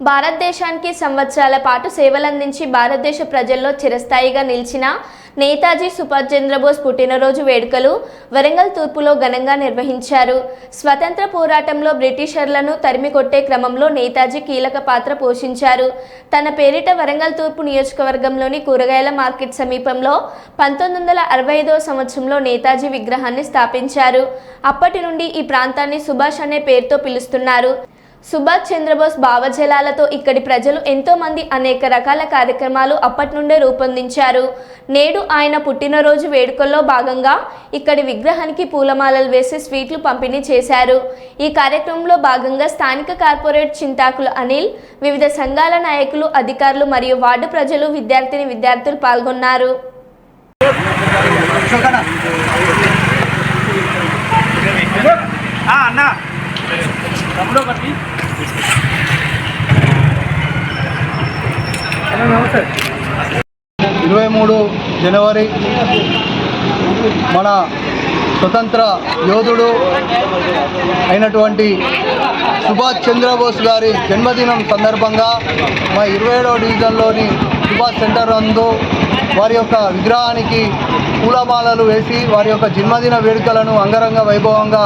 భారతదేశానికి సంవత్సరాల పాటు సేవలందించి భారతదేశ ప్రజల్లో చిరస్థాయిగా నిలిచిన నేతాజీ సుభాష్ చంద్రబోస్ పుట్టినరోజు వేడుకలు వరంగల్ తూర్పులో ఘనంగా నిర్వహించారు. స్వతంత్ర పోరాటంలో బ్రిటిషర్లను తరిమికొట్టే క్రమంలో నేతాజీ కీలక పాత్ర పోషించారు. తన పేరిట వరంగల్ తూర్పు నియోజకవర్గంలోని కూరగాయల మార్కెట్ సమీపంలో పంతొమ్మిది వందల అరవై ఐదవ సంవత్సరంలో నేతాజీ విగ్రహాన్ని స్థాపించారు. అప్పటి నుండి ఈ ప్రాంతాన్ని సుభాష్ అనే పేరుతో పిలుస్తున్నారు. సుభాష్ చంద్రబోస్ భావజలాలతో ఇక్కడి ప్రజలు ఎంతో మంది అనేక రకాల కార్యక్రమాలు అప్పటి నుండే రూపొందించారు. నేడు ఆయన పుట్టినరోజు వేడుకల్లో భాగంగా ఇక్కడి విగ్రహానికి పూలమాలలు వేసి స్వీట్లు పంపిణీ చేశారు. ఈ కార్యక్రమంలో భాగంగా స్థానిక కార్పొరేట్ చింతాకులు అనిల్ వివిధ సంఘాల నాయకులు అధికారులు మరియు వార్డు ప్రజలు విద్యార్థిని విద్యార్థులు పాల్గొన్నారు. ఇరవై మూడు జనవరి మన స్వతంత్ర యోధుడు అయినటువంటి సుభాష్ చంద్రబోస్ గారి జన్మదినం సందర్భంగా మా ఇరవై ఏడవ డివిజన్లోని సుభాష్ సెంటర్ నందు వారి యొక్క విగ్రహానికి పూలమాలలు వేసి వారి యొక్క జన్మదిన వేడుకలను అంగరంగ వైభవంగా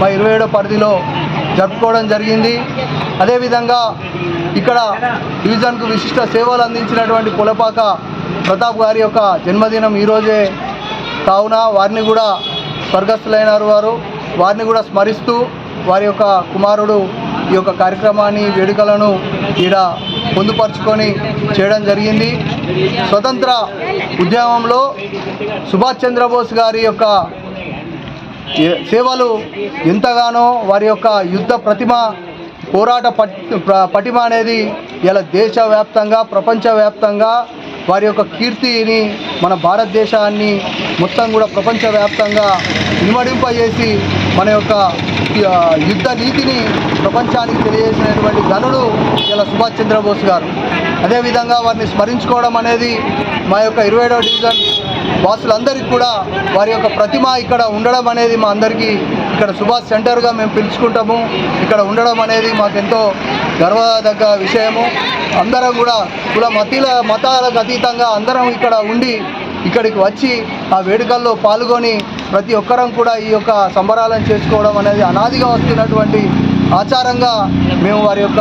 మా ఇరవై ఏడో పరిధిలో జరుపుకోవడం జరిగింది. అదేవిధంగా ఇక్కడ డివిజన్కు విశిష్ట సేవలు అందించినటువంటి పులపాక ప్రతాప్ గారి యొక్క జన్మదినం ఈరోజే. కావున వారిని కూడా స్వర్గస్థులైనారు వారు. వారిని కూడా స్మరిస్తూ వారి యొక్క కుమారుడు ఈ యొక్క కార్యక్రమాన్ని వేడుకలను ఈడ పొందుపరుచుకొని చేయడం జరిగింది. స్వతంత్ర ఉద్యమంలో సుభాష్ చంద్రబోస్ గారి యొక్క ఏ- సేవలు ఎంతగానో వారి యొక్క యుద్ధ ప్రతిమ పోరాట పట్ పటిమ అనేది ఇలా దేశవ్యాప్తంగా ప్రపంచవ్యాప్తంగా వారి యొక్క కీర్తిని మన భారతదేశాన్ని మొత్తం కూడా ప్రపంచవ్యాప్తంగా ఇనుమడింపజేసి మన యొక్క యుద్ధ నీతిని ప్రపంచానికి తెలియజేసినటువంటి గనుడు ఇలా సుభాష్ చంద్రబోస్ గారు. అదేవిధంగా వారిని స్మరించుకోవడం అనేది మా యొక్క ఇరవై ఏడవ డివిజన్ వాసులందరికీ కూడా వారి యొక్క ప్రతిమ ఇక్కడ ఉండడం అనేది మా అందరికీ ఇక్కడ సుభాష్ సెంటర్గా మేము పిలుచుకుంటాము. ఇక్కడ ఉండడం అనేది మాకెంతో గర్వదగ్గ విషయము. అందరం కూడా కుల మతీల మతాలకు అతీతంగా అందరం ఇక్కడ ఉండి ఇక్కడికి వచ్చి ఆ వేడుకల్లో పాల్గొని ప్రతి ఒక్కరం కూడా ఈ యొక్క సంబరాలను చేసుకోవడం అనేది అనాదిగా వస్తున్నటువంటి ఆచారంగా మేము వారి యొక్క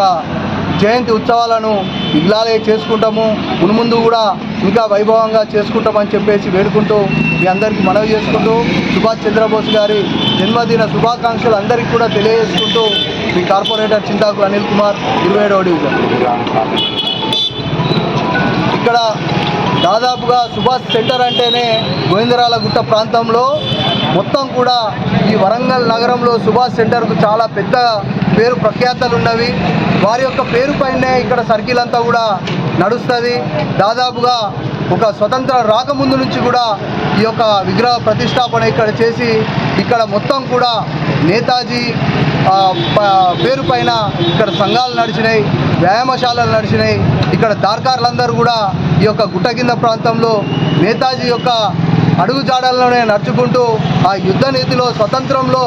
జయంతి ఉత్సవాలను ఇలాగే చేసుకుంటాము. మున్ముందు కూడా ఇంకా వైభవంగా చేసుకుంటామని చెప్పేసి వేడుకుంటూ మీ అందరికీ మనవి చేసుకుంటూ సుభాష్ చంద్రబోస్ గారి జన్మదిన శుభాకాంక్షలు అందరికీ కూడా తెలియజేసుకుంటూ మీ కార్పొరేటర్ చింతాకు అనిల్ కుమార్ ఇరవై ఏడవ డివిజన్. ఇక్కడ దాదాపుగా సుభాష్ సెంటర్ అంటేనే గోవిందరాల గుట్ట ప్రాంతంలో మొత్తం కూడా ఈ వరంగల్ నగరంలో సుభాష్ సెంటర్కు చాలా పెద్ద పేరు ప్రఖ్యాతలు ఉన్నవి. వారి యొక్క పేరు పైనే ఇక్కడ సర్కిల్ అంతా కూడా నడుస్తుంది. దాదాపుగా ఒక స్వతంత్ర రాకముందు నుంచి కూడా ఈ యొక్క విగ్రహ ప్రతిష్టాపన ఇక్కడ చేసి ఇక్కడ మొత్తం కూడా నేతాజీ పేరు పైన ఇక్కడ సంఘాలు నడిచినాయి వ్యాయామశాలలు నడిచినాయి. ఇక్కడ దార్కారులందరూ కూడా ఈ యొక్క గుట్ట కింద ప్రాంతంలో నేతాజీ యొక్క అడుగుజాడల్లోనే నడుచుకుంటూ ఆ యుద్ధ నీతిలో స్వతంత్రంలో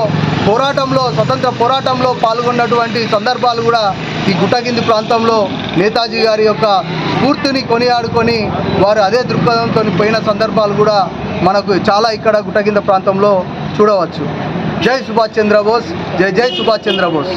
పోరాటంలో స్వతంత్ర పోరాటంలో పాల్గొన్నటువంటి సందర్భాలు కూడా ఈ గుట్టకింది ప్రాంతంలో నేతాజీ గారి యొక్క స్ఫూర్తిని కొనియాడుకొని వారు అదే దృక్పథంతో పోయిన సందర్భాలు కూడా మనకు చాలా ఇక్కడ గుట్టకింద ప్రాంతంలో చూడవచ్చు. జై సుభాష్ చంద్రబోస్ జై జై సుభాష్ చంద్రబోస్.